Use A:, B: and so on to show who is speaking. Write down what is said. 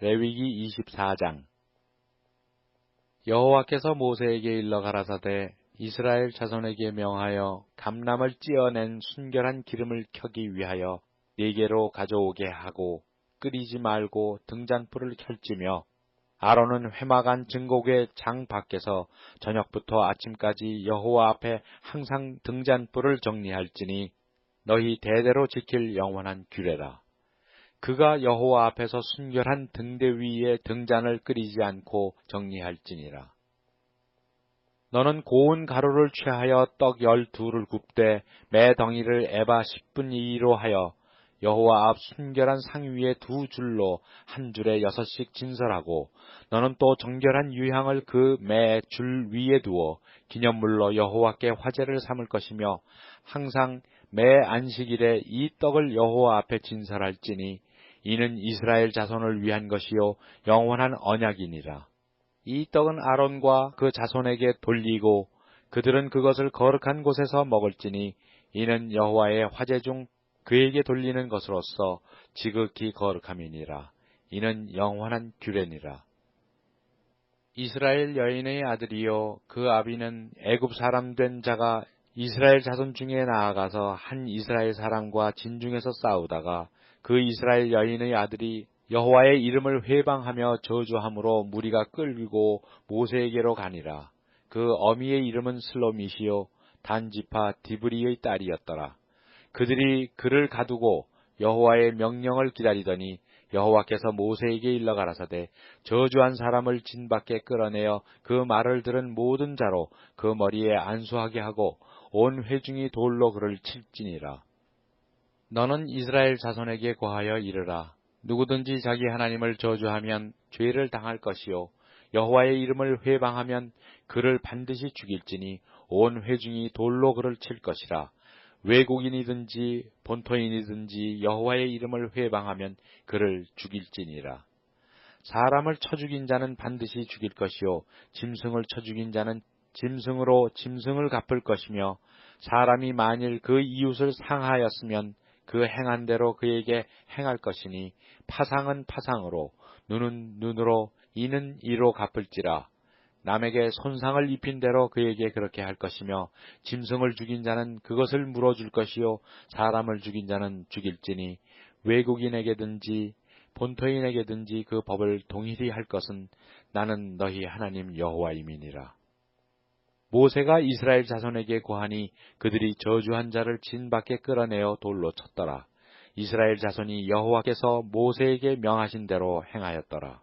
A: 레위기 24장 여호와께서 모세에게 일러 가라사대 이스라엘 자손에게 명하여 감람을 찌어낸 순결한 기름을 켜기 위하여 네 개로 가져오게 하고 끓이지 말고 등잔불을 켤지며 아론은 회막안 증곡의 장 밖에서 저녁부터 아침까지 여호와 앞에 항상 등잔불을 정리할지니 너희 대대로 지킬 영원한 규례라. 그가 여호와 앞에서 순결한 등대 위에 등잔을 끓이지 않고 정리할지니라. 너는 고운 가루를 취하여 떡 열두를 굽되 매 덩이를 에바 10분 이로 하여 여호와 앞 순결한 상 위에 두 줄로 한 줄에 여섯씩 진설하고 너는 또 정결한 유향을 그 매 줄 위에 두어 기념물로 여호와께 화제를 삼을 것이며 항상 매 안식일에 이 떡을 여호와 앞에 진설할지니 이는 이스라엘 자손을 위한 것이요 영원한 언약이니라. 이 떡은 아론과 그 자손에게 돌리고 그들은 그것을 거룩한 곳에서 먹을지니 이는 여호와의 화제 중 그에게 돌리는 것으로서 지극히 거룩함이니라. 이는 영원한 규례니라. 이스라엘 여인의 아들이요 그 아비는 애굽 사람 된 자가 이스라엘 자손 중에 나아가서 한 이스라엘 사람과 진중에서 싸우다가 그 이스라엘 여인의 아들이 여호와의 이름을 회방하며 저주함으로 무리가 끌고 모세에게로 가니라. 그 어미의 이름은 슬로미시요 단지파 디브리의 딸이었더라. 그들이 그를 가두고 여호와의 명령을 기다리더니 여호와께서 모세에게 일러 가라사대 저주한 사람을 진 밖에 끌어내어 그 말을 들은 모든 자로 그 머리에 안수하게 하고 온 회중이 돌로 그를 칠지니라. 너는 이스라엘 자손에게 고하여 이르라. 누구든지 자기 하나님을 저주하면 죄를 당할 것이요. 여호와의 이름을 회방하면 그를 반드시 죽일지니 온 회중이 돌로 그를 칠 것이라. 외국인이든지 본토인이든지 여호와의 이름을 회방하면 그를 죽일지니라. 사람을 쳐 죽인 자는 반드시 죽일 것이요 짐승을 쳐 죽인 자는 짐승으로 짐승을 갚을 것이며 사람이 만일 그 이웃을 상하였으면 그 행한 대로 그에게 행할 것이니 파상은 파상으로 눈은 눈으로 이는 이로 갚을지라 남에게 손상을 입힌 대로 그에게 그렇게 할 것이며 짐승을 죽인 자는 그것을 물어줄 것이요 사람을 죽인 자는 죽일지니 외국인에게든지 본토인에게든지 그 법을 동일히 할 것은 나는 너희 하나님 여호와임이니라. 모세가 이스라엘 자손에게 고하니 그들이 저주한 자를 진 밖에 끌어내어 돌로 쳤더라. 이스라엘 자손이 여호와께서 모세에게 명하신 대로 행하였더라.